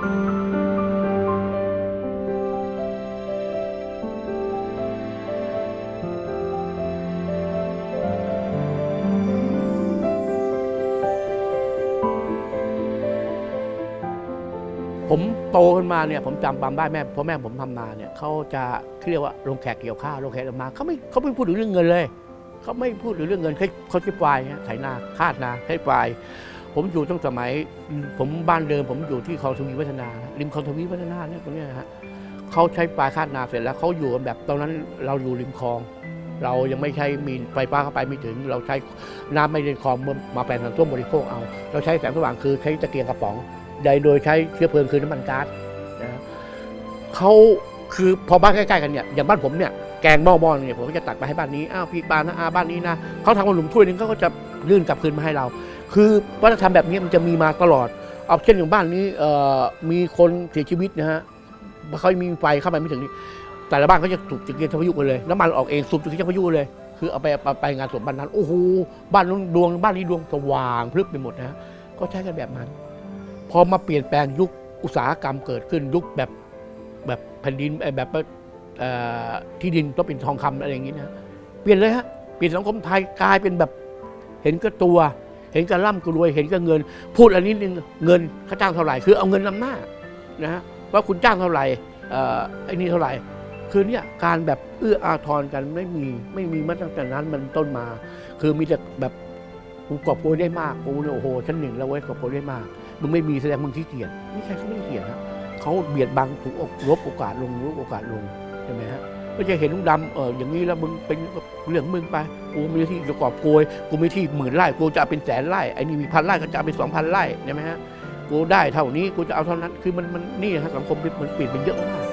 ผมโตขึ้นมาเนี่ยผมจำความได้แม่พ่อแม่ผมทำนาเนี่ยเขาจะเรียกว่าลงแขกเกี่ยวข้าวลงแขกมาเขาไม่เขาไม่พูดถึงเรื่องเงินเลยเขาไม่พูดถึงเรื่องเงินเขาเขาจะปลายไถนาคาดนาใช้ปลาย ผมอยู่ตั้งสมัย ผมบ้านเดิม ผมอยู่ที่คลองทวีวัฒนานะริมคลองทวีวัฒนาเนี่ยตรงนี้ฮะเขาใช้ปลายคาดนาเสร็จแล้วเขาอยู่กันแบบตอนนั้นเราอยู่ริมคลอง เรายังไม่ใช้มีไฟฟ้าเข้าไปไม่ถึง เราใช้น้ำไม่ในคลองมาแปลงเป็นต้มบริโภคเอา เราใช้แสงสว่างคือใช้ตะเกียงกระป๋องใดโดยใช้เชื้อเพลิงคือน้ำมันก๊าซนะเขาคือพอบ้านใกล้ๆกันเนี่ยอย่างบ้านผมเนี่ยแกงหม้อหม้อเนี่ยผมก็จะตักไปให้บ้านนี้อ้าวพี่บ้านนะอาบ้านนี้นะเขาทำขนมถ้วยนึงเขาก็จะลื่นกลับคืนมาให้เรา คือวัฒนธรรมแบบนี้มันจะมีมาตลอด เอาเช่นอย่างบ้านนี้มีคนเสียชีวิตนะฮะเขามีไฟเข้าไปไม่ถึงนี่แต่ละบ้านเขาจะสูบตะเกียงทพายุกันเลยน้ำมันออกเองสูบตะเกียงทพายุเลย คือเอาไปไปงานศพบ้านนั้นโอ้โหบ้านนู้นดวงบ้านนี้ดวงสว่างพรึบไปหมดนะฮะก็ใช้กันแบบนั้น พอมาเปลี่ยนแปลงยุคอุตสาหกรรมเกิดขึ้นยุคแบบแบบแผ่นดินแบบที่ดินต้องเป็นทองคำอะไรอย่างนี้นะเปลี่ยนเลยฮะเปลี่ยนสังคมไทยกลายเป็นแบบเห็นก็ตัว เห็นก็ร่ำก็รวยเห็นก็เงิน พูดอันนี้นึงเงินค่าจ้างเท่าไหร่คือเอาเงินนำหน้านะฮะว่าคุณจ้างเท่าไหร่อ่อไอ้นี่เท่าไหร่คือเนี่ยการแบบเอื้ออาทรกันไม่มีไม่มีมาตั้งแต่นั้นมันต้นมา คือมีแต่แบบกูกอบโกยได้มากกูเนี่ยโอ้โหชั้นหนึ่งแล้วเว้ยกอบโกยได้มากมึงไม่มีแสดงมึงขี้เกียจนี่ใครเขาไม่ขี้เกียจฮะเขาเบียดบังถูกอกลบโอกาสลงลบโอกาสลงใช่ไหมฮะ ก็จะเห็นลุงดำเอออย่างนี้แล้วมึงเป็นเรื่องมึงไปกูมีที่จะกอบโกยกูมีที่หมื่นไร่กูจะเป็นแสนไร่ไอ้นี่มีพันไร่ก็จะเอาเป็นสองพันไร่ใช่ไหมฮะกูได้เท่านี้กูจะเอาเท่านั้นคือมันมันนี่ฮะสังคมมันเปลี่ยนไปเยอะมาก